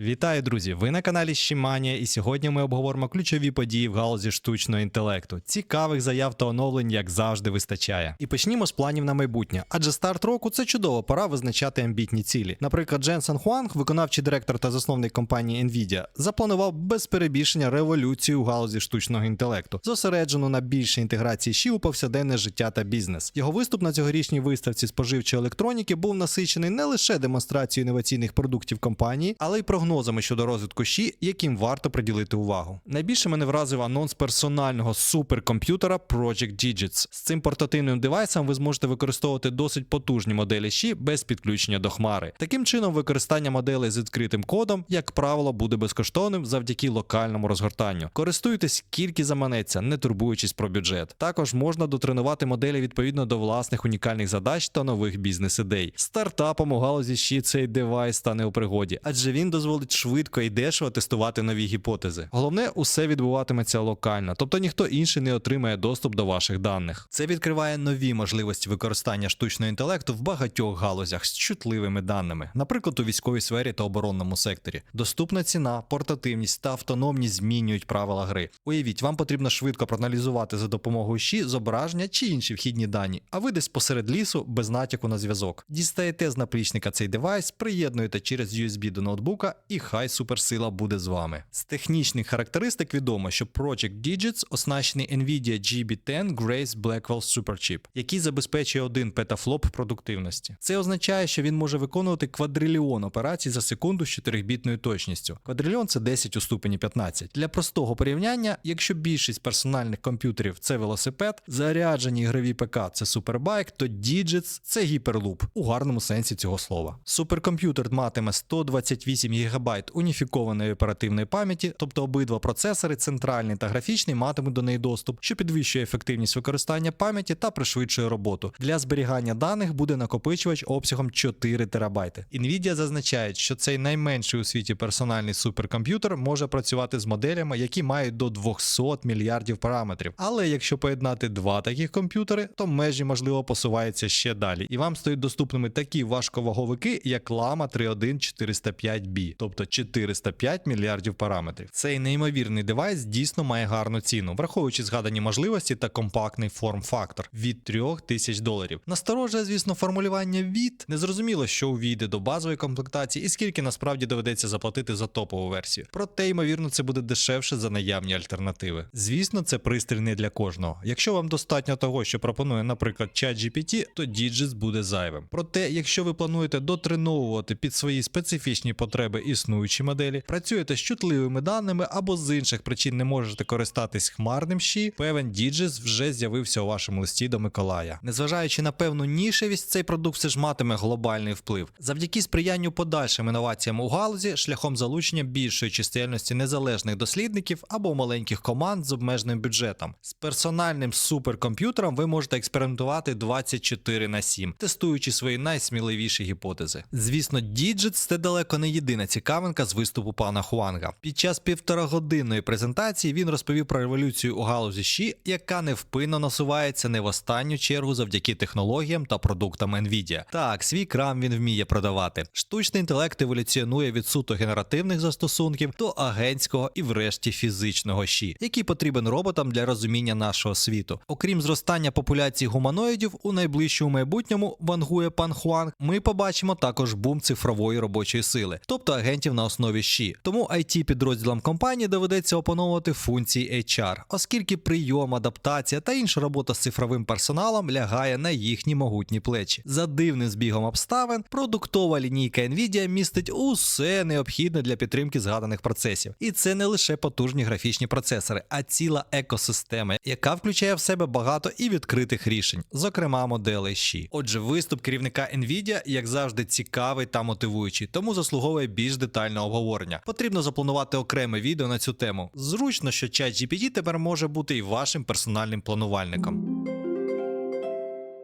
Вітаю, друзі! Ви на каналі Щіманія, і сьогодні ми обговоримо ключові події в галузі штучного інтелекту. Цікавих заяв та оновлень, як завжди, вистачає. І почнімо з планів на майбутнє, адже старт року це чудова пора визначати амбітні цілі. Наприклад, Дженсен Хуанг, виконавчий директор та засновник компанії Nvidia, запланував без перебільшення революцію у галузі штучного інтелекту, зосереджену на більшій інтеграції ЩІ у повсякденне життя та бізнес. Його виступ на цьогорічній виставці споживчої електроніки був насичений не лише демонстрацією інноваційних продуктів компанії, але й прогнозами щодо розвитку ЩІ, яким варто приділити увагу. Найбільше мене вразив анонс персонального суперкомп'ютера Project Digits. З цим портативним девайсом ви зможете використовувати досить потужні моделі ЩІ без підключення до хмари. Таким чином, використання моделей з відкритим кодом, як правило, буде безкоштовним завдяки локальному розгортанню. Користуйтесь скільки заманеться, не турбуючись про бюджет. Також можна дотренувати моделі відповідно до власних унікальних задач та нових бізнес-ідей. Стартапам у галузі щі цей девайс стане у пригоді, адже він дозволить швидко і дешево тестувати нові гіпотези. Головне, усе відбуватиметься локально, тобто ніхто інший не отримає доступ до ваших даних. Це відкриває нові можливості використання штучного інтелекту в багатьох галузях з чутливими даними, наприклад, у військовій сфері та оборонному секторі. Доступна ціна, портативність та автономність змінюють правила гри. Уявіть, вам потрібно швидко проаналізувати за допомогою щі зображення чи інші вхідні дані, а ви десь посеред лісу без натяку на зв'язок. Дістаєте з наплічника цей девайс, приєднуєте через USB до ноутбука, і хай суперсила буде з вами. З технічних характеристик відомо, що Project Digits оснащений Nvidia GB10 Grace Blackwell Superchip, який забезпечує 1 петафлоп продуктивності. Це означає, що він може виконувати квадрильйон операцій за секунду з 4-бітною точністю. Квадрильйон це 10 у ступені 15. Для простого порівняння, якщо більшість персональних комп'ютерів це велосипед, заряджені ігрові ПК це супербайк, то Digits це гіперлуп у гарному сенсі цього слова. Суперкомп'ютер матиме 128 ГБ уніфікованої оперативної пам'яті, тобто обидва процесори, центральний та графічний, матимуть до неї доступ, що підвищує ефективність використання пам'яті та пришвидшує роботу. Для зберігання даних буде накопичувач обсягом 4 ТБ. Nvidia зазначає, що цей найменший у світі персональний суперкомп'ютер може працювати з моделями, які мають до 200 мільярдів параметрів. Але якщо поєднати два таких комп'ютери, то межі можливо посуваються ще далі, і вам стають доступними такі важковаговики, як Lama 31405B, тобто 405 мільярдів параметрів. Цей неймовірний девайс дійсно має гарну ціну, враховуючи згадані можливості та компактний форм-фактор від 3000 доларів. Насторожує, звісно, формулювання від незрозуміло, що увійде до базової комплектації і скільки насправді доведеться заплатити за топову версію. Проте, ймовірно, це буде дешевше за наявні альтернативи. Звісно, це пристрій не для кожного. Якщо вам достатньо того, що пропонує, наприклад, ChatGPT, то Digits буде зайвим. Проте, якщо ви плануєте дотреновувати під свої специфічні потреби існуючі моделі, працюєте з чутливими даними або з інших причин не можете користатись хмарним щі, певен Digits вже з'явився у вашому листі до Миколая. Незважаючи на певну нішевість, цей продукт все ж матиме глобальний вплив. Завдяки сприянню подальшим інноваціям у галузі, шляхом залучення більшої чисельності незалежних дослідників або маленьких команд з обмеженим бюджетом. З персональним суперкомп'ютером ви можете експериментувати 24 на 7, тестуючи свої найсміливіші гіпотези. Звісно, Digits – це далеко не єдина цікавинка з виступу пана Хуанга. Під час півторагодинної презентації він розповів про революцію у галузі щі, яка невпинно насувається не в останню чергу завдяки технологіям та продуктам Nvidia. Так, свій крам він вміє продавати. Штучний інтелект еволюціонує від суто генеративних застосунків до агентського і, врешті, фізичного щі, який потрібен роботам для розуміння нашого світу. Окрім зростання популяції гуманоїдів, у найближчому майбутньому вангує пан Хуанг, ми побачимо також бум цифрової робочої сили, тобто агентів на основі щі. Тому it підрозділам компанії доведеться опановувати функції HR, оскільки прийом, адаптація та інша робота з цифровим персоналом лягає на їхні могутні плечі. За дивним збігом обставин, продуктова лінійка Nvidia містить усе необхідне для підтримки згаданих процесів. І це не лише потужні графічні процесори, а ціла екосистема, яка включає в себе багато і відкритих рішень, зокрема моделей щі. Отже, виступ керівника Nvidia, як завжди, цікавий та мотивуючий, тому заслуговує більш детального обговорення. Потрібно запланувати окреме відео на цю тему. Зручно, що ChatGPT тепер може бути і вашим персональним планувальником.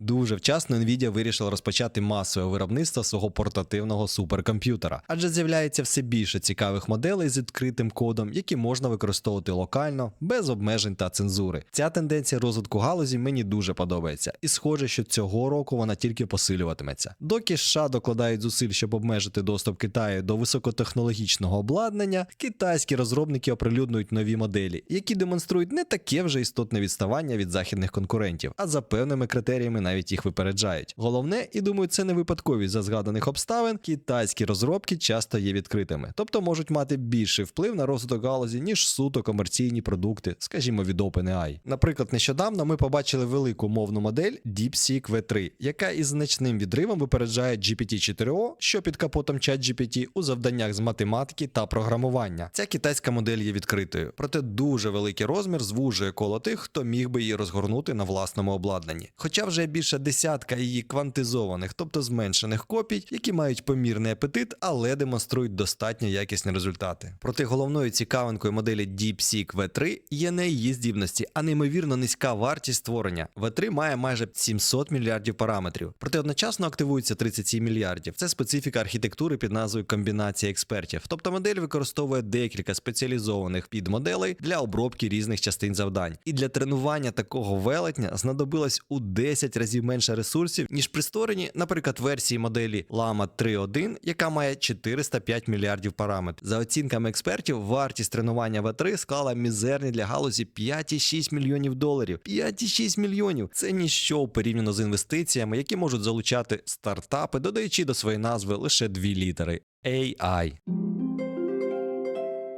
Дуже вчасно Nvidia вирішила розпочати масове виробництво свого портативного суперкомп'ютера, адже з'являється все більше цікавих моделей з відкритим кодом, які можна використовувати локально, без обмежень та цензури. Ця тенденція розвитку галузі мені дуже подобається, і схоже, що цього року вона тільки посилюватиметься. Доки США докладають зусиль, щоб обмежити доступ Китаю до високотехнологічного обладнання, китайські розробники оприлюднують нові моделі, які демонструють не таке вже істотне відставання від західних конкурентів, а за певними критеріями навіть їх випереджають. Головне, і думаю, це не випадковість за згаданих обставин. Китайські розробки часто є відкритими, тобто можуть мати більший вплив на розвиток галузі, ніж суто комерційні продукти, скажімо, від OpenAI. Наприклад, нещодавно ми побачили велику мовну модель DeepSeek V3, яка із значним відривом випереджає GPT-4o, що під капотом ChatGPT у завданнях з математики та програмування. Ця китайська модель є відкритою, проте дуже великий розмір звужує коло тих, хто міг би її розгорнути на власному обладнанні. Хоча вже більше десятка її квантизованих, тобто зменшених копій, які мають помірний апетит, але демонструють достатньо якісні результати. Проте головною цікавинкою моделі DeepSeek V3 є не її здібності, а неймовірно низька вартість створення. V3 має майже 700 мільярдів параметрів, проте одночасно активується 37 мільярдів. Це специфіка архітектури під назвою комбінація експертів. Тобто модель використовує декілька спеціалізованих підмоделей для обробки різних частин завдань. І для тренування такого велетня знадобилось у 10 разів менше ресурсів, ніж при створенні, наприклад, версії моделі Llama 3.1, яка має 405 мільярдів параметрів. За оцінками експертів, вартість тренування V3 склала мізерні для галузі 5,6 мільйонів доларів. 5,6 мільйонів це ніщо порівняно з інвестиціями, які можуть залучати стартапи, додаючи до своєї назви лише дві літери AI.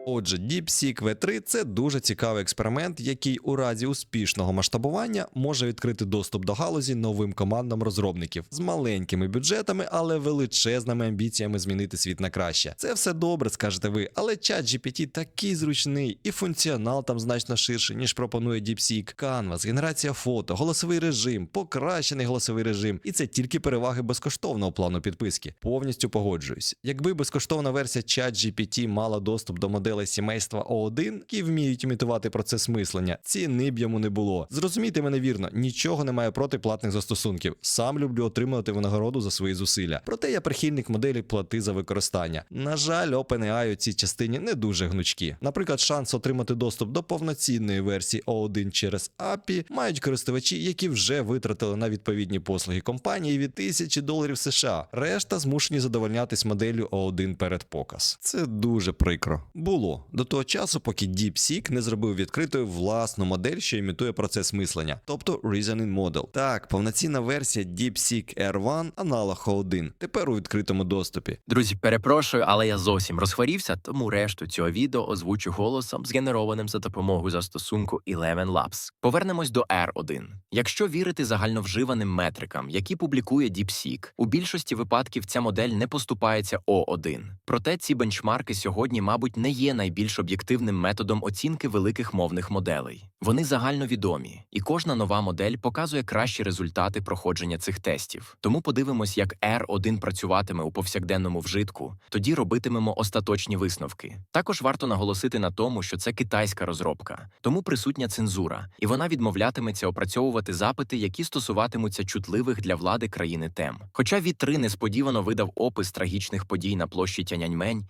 Отже, DeepSeek V3 це дуже цікавий експеримент, який у разі успішного масштабування може відкрити доступ до галузі новим командам розробників з маленькими бюджетами, але величезними амбіціями змінити світ на краще. Це все добре, скажете ви, але ChatGPT такий зручний і функціонал там значно ширший, ніж пропонує DeepSeek. Canvas, генерація фото, голосовий режим, покращений голосовий режим. І це тільки переваги безкоштовного плану підписки. Повністю погоджуюсь. Якби безкоштовна версія ChatGPT мала доступ до моделей сімейства O1, які вміють імітувати процес мислення, ціни б йому не було. Зрозумійте мене вірно, нічого немає проти платних застосунків. Сам люблю отримувати винагороду за свої зусилля. Проте я прихильник моделі плати за використання. На жаль, OpenAI у цій частині не дуже гнучкі. Наприклад, шанс отримати доступ до повноцінної версії O1 через API мають користувачі, які вже витратили на відповідні послуги компанії від тисячі доларів США. Решта змушені задовольнятись моделлю O1 перед показ. Це дуже прикро. Було до того часу, поки DeepSeek не зробив відкритою власну модель, що імітує процес мислення, тобто Reasoning Model. Так, повноцінна версія DeepSeek R1 аналог O1, тепер у відкритому доступі. Друзі, перепрошую, але я зовсім розхворівся, тому решту цього відео озвучу голосом, згенерованим за допомогою застосунку Eleven Labs. Повернемось до R1. Якщо вірити загальновживаним метрикам, які публікує DeepSeek, у більшості випадків ця модель не поступається O1. Проте ці бенчмарки сьогодні, мабуть, не є найбільш об'єктивним методом оцінки великих мовних моделей. Вони загальновідомі, і кожна нова модель показує кращі результати проходження цих тестів. Тому подивимось, як R1 працюватиме у повсякденному вжитку, тоді робитимемо остаточні висновки. Також варто наголосити на тому, що це китайська розробка, тому присутня цензура, і вона відмовлятиметься опрацьовувати запити, які стосуватимуться чутливих для влади країни тем. Хоча Ві3 несподівано видав опис трагічних подій на площі Тяньаньмень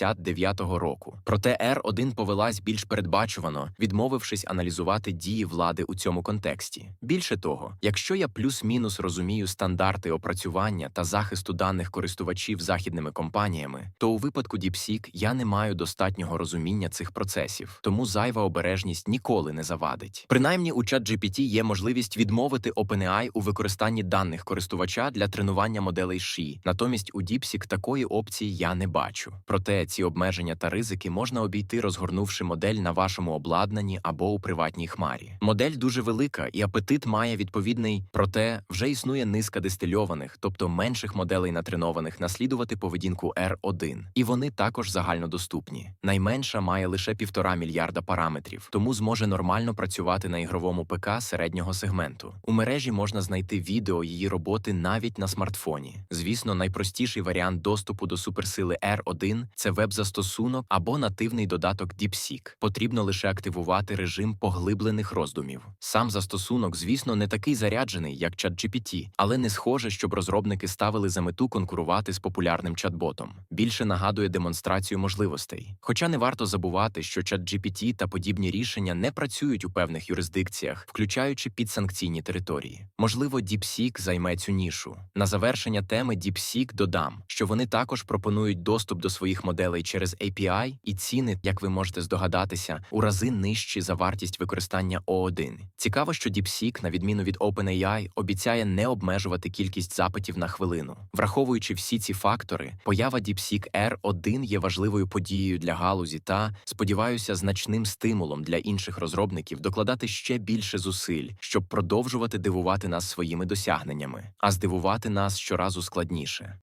1989 року. Проте R1 повелась більш передбачувано, відмовившись аналізувати дії влади у цьому контексті. Більше того, якщо я плюс-мінус розумію стандарти опрацювання та захисту даних користувачів західними компаніями, то у випадку DeepSeek я не маю достатнього розуміння цих процесів, тому зайва обережність ніколи не завадить. Принаймні, у ChatGPT є можливість відмовити OpenAI у використанні даних користувача для тренування моделей SHI. Натомість у DeepSeek такої опції я не бачу. Проте ці обмеження та ризики можна обійти, розгорнувши модель на вашому обладнанні або у приватній хмарі. Модель дуже велика і апетит має відповідний, проте вже існує низка дистильованих, тобто менших моделей натренованих, наслідувати поведінку R1. І вони також загальнодоступні. Найменша має лише півтора мільярда параметрів, тому зможе нормально працювати на ігровому ПК середнього сегменту. У мережі можна знайти відео її роботи навіть на смартфоні. Звісно, найпростіший варіант доступу до суперсили R1 – це веб-застосунок або нативний додаток DeepSeek. Потрібно лише активувати режим поглиблених роздумів. Сам застосунок, звісно, не такий заряджений, як ChatGPT, але не схоже, щоб розробники ставили за мету конкурувати з популярним чат-ботом. Більше нагадує демонстрацію можливостей. Хоча не варто забувати, що ChatGPT та подібні рішення не працюють у певних юрисдикціях, включаючи підсанкційні території. Можливо, DeepSeek займе цю нішу. На завершення теми DeepSeek додам, що вони також пропонують доступ до своїх моделей через API, і ціни, як ви можете здогадатися, у рази нижчі за вартість використання O1. Цікаво, що DeepSeek, на відміну від OpenAI, обіцяє не обмежувати кількість запитів на хвилину. Враховуючи всі ці фактори, поява DeepSeek R1 є важливою подією для галузі та, сподіваюся, значним стимулом для інших розробників докладати ще більше зусиль, щоб продовжувати дивувати нас своїми досягненнями, а здивувати нас щоразу складніше.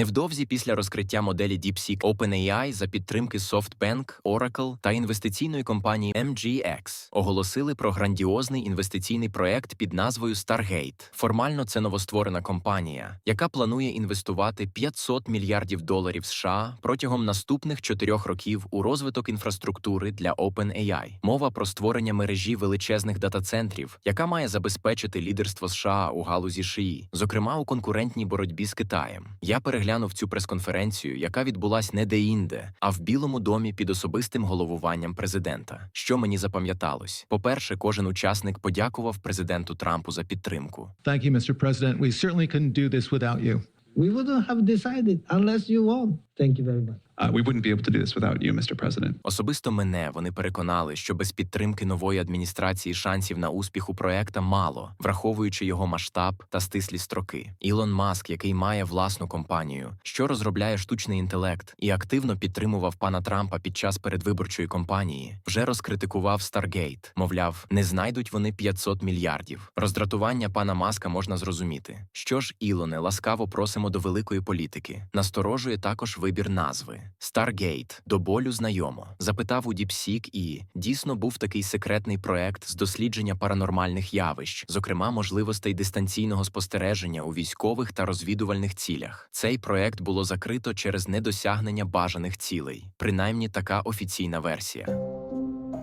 Невдовзі після розкриття моделі DeepSeek OpenAI за підтримки SoftBank, Oracle та інвестиційної компанії MGX оголосили про грандіозний інвестиційний проект під назвою Stargate. Формально це новостворена компанія, яка планує інвестувати 500 мільярдів доларів США протягом наступних чотирьох років у розвиток інфраструктури для OpenAI. Мова про створення мережі величезних дата-центрів, яка має забезпечити лідерство США у галузі ШИІ, зокрема у конкурентній боротьбі з Китаєм. Я переглянув цю прес-конференцію, яка відбулась не де-інде, а в Білому домі під особистим головуванням президента. Що мені запам'яталось? По-перше, кожен учасник подякував президенту Трампу за підтримку. Thank you, Mr. President. We certainly couldn't do this without you. We wouldn't have decided unless you won. Thank you very much. Uh, we wouldn't be able to do this without you, Mr. President. Особисто мене вони переконали, що без підтримки нової адміністрації шансів на успіх у проекта мало, враховуючи його масштаб та стислі строки. Ілон Маск, який має власну компанію, що розробляє штучний інтелект і активно підтримував пана Трампа під час передвиборчої кампанії, вже розкритикував Stargate. Мовляв, не знайдуть вони 500 мільярдів. Роздратування пана Маска можна зрозуміти. Що ж, Ілоне, ласкаво просимо до великої політики. Насторожує також вибір назви. Stargate – до болю знайомо. Запитав у Діпсік, і дійсно був такий секретний проект з дослідження паранормальних явищ, зокрема можливостей дистанційного спостереження у військових та розвідувальних цілях. Цей проект було закрито через недосягнення бажаних цілей, принаймні така офіційна версія.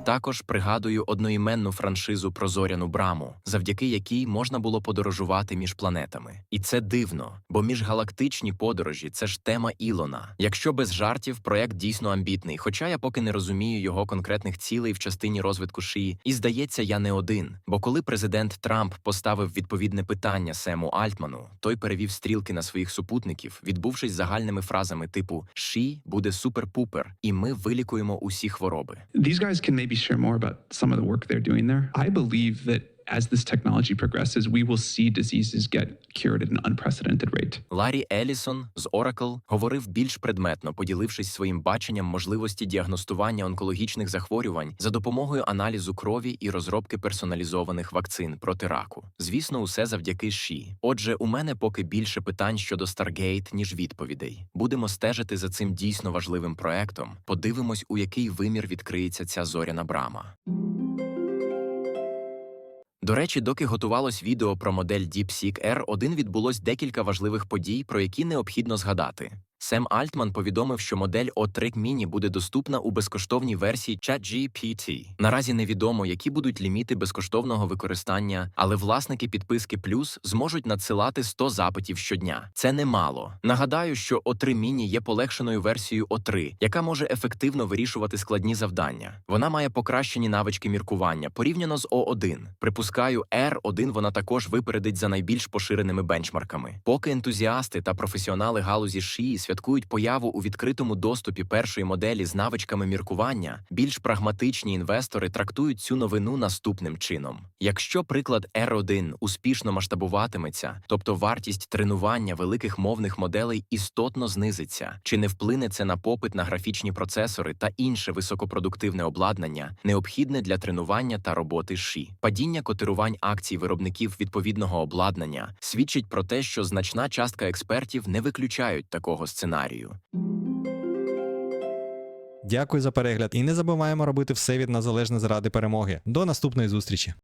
Також пригадую одноіменну франшизу про зоряну браму, завдяки якій можна було подорожувати між планетами. І це дивно, бо міжгалактичні подорожі це ж тема Ілона. Якщо без жартів, проект дійсно амбітний, хоча я поки не розумію його конкретних цілей в частині розвитку шиї, і здається, я не один. Бо коли президент Трамп поставив відповідне питання Сему Альтману, той перевів стрілки на своїх супутників, відбувшись загальними фразами типу «Ші буде супер-пупер, і ми вилікуємо усі хвороби. These guys can maybe share more about some of the work they're doing there. I believe that as this technology progresses, we will see diseases get cured at an unprecedented rate. Ларі Елісон з Oracle говорив більш предметно, поділившись своїм баченням можливості діагностування онкологічних захворювань за допомогою аналізу крові і розробки персоналізованих вакцин проти раку. Звісно, усе завдяки ШІ. Отже, у мене поки більше питань щодо Stargate, ніж відповідей. Будемо стежити за цим дійсно важливим проектом. Подивимось, у який вимір відкриється ця зоряна брама. До речі, доки готувалось відео про модель DeepSeek R1 відбулось декілька важливих подій, про які необхідно згадати. Сем Альтман повідомив, що модель O3 Mini буде доступна у безкоштовній версії ChatGPT. Наразі невідомо, які будуть ліміти безкоштовного використання, але власники підписки Plus зможуть надсилати 100 запитів щодня. Це немало. Нагадаю, що O3 Mini є полегшеною версією O3, яка може ефективно вирішувати складні завдання. Вона має покращені навички міркування порівняно з O1. Припускаю, R1 вона також випередить за найбільш поширеними бенчмарками. Поки ентузіасти та професіонали галузі шиї святкують появу у відкритому доступі першої моделі з навичками міркування, більш прагматичні інвестори трактують цю новину наступним чином: якщо приклад R1 успішно масштабуватиметься, тобто вартість тренування великих мовних моделей істотно знизиться, чи не вплине це на попит на графічні процесори та інше високопродуктивне обладнання, необхідне для тренування та роботи ШІ. Падіння котирувань акцій виробників відповідного обладнання свідчить про те, що значна частка експертів не виключають такого сценарію. Дякую за перегляд і не забуваємо робити все від нас залежне заради перемоги. До наступної зустрічі!